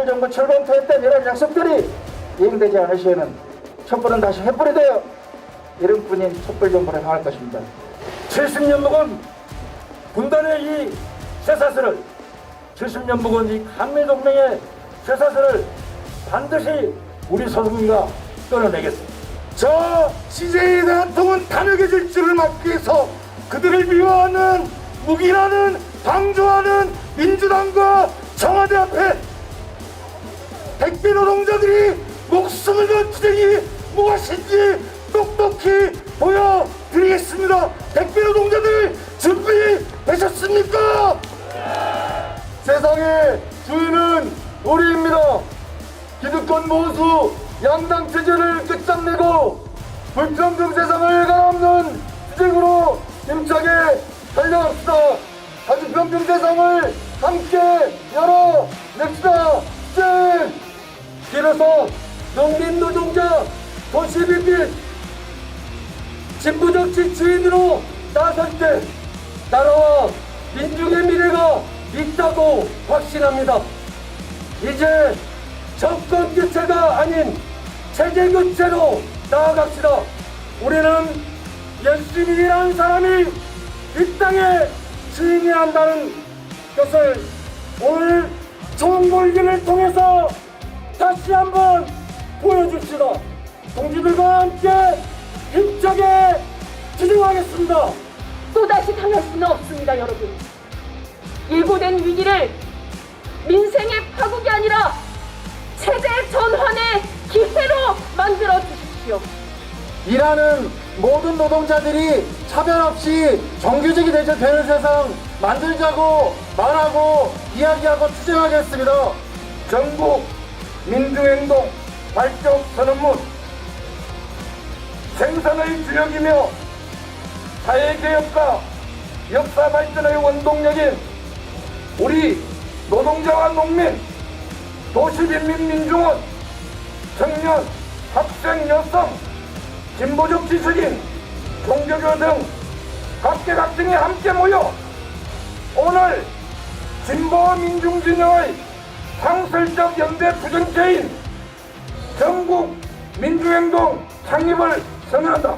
촛불정부 철범토했던 이런 약속들이 이행되지 시에는 촛불은 다시 횃불이 되어 이름뿐인 촛불 정부를 향할 것입니다. 70년 묵은 분단의 이 쇠사슬을 70년 묵은 이 한미동맹의 쇠사슬을 반드시 우리 서승민가 끊어내겠습니다. 저 CJ에 대한 통은 단역해질 줄을 막기 위해서 그들을 미워하는 묵인하는 방조하는 민주 백비 노동자들이 목숨을 건 투쟁이 무엇인지 똑똑히 보여드리겠습니다. 백비 노동자들 준비되셨습니까? 세상의 주인은 우리입니다. 기득권 보수 양당 체제를 끝장내고 불평등 세상을 가람는 투쟁으로 힘차게 달려갑시다. 가주평등 세상을 함께 열어냅시다. 투 쟁! 길에서 농민노동자 도시비빛 진보적 지주인으로 나설 때 나라와 민중의 미래가 있다고 확신합니다. 이제 정권 교체가 아닌 체제 교체로 나아갑시다. 우리는 열심히 일하는 사람이 이 땅에 주인이 한다는 것을 오늘 총궐기를 통해서 다시 한번 보여줍시다. 동지들과 함께 힘차게 투쟁하겠습니다. 또다시 당할 수는 없습니다, 여러분. 일고된 위기를 민생의 파국이 아니라 체제 전환의 기회로 만들어 주십시오. 일하는 모든 노동자들이 차별 없이 정규직이 되는 세상 만들자고 말하고 이야기하고 투쟁하겠습니다. 전국 민주행동 발족 선언문. 생산의 주력이며 사회개혁과 역사 발전의 원동력인 우리 노동자와 농민, 도시빈민 민중은 청년, 학생, 여성, 진보적 지식인, 종교교 등 각계각층이 함께 모여 오늘 진보와 민중진영의 상설적 연대 투쟁체인 전국 민주행동 창립을 선언한다.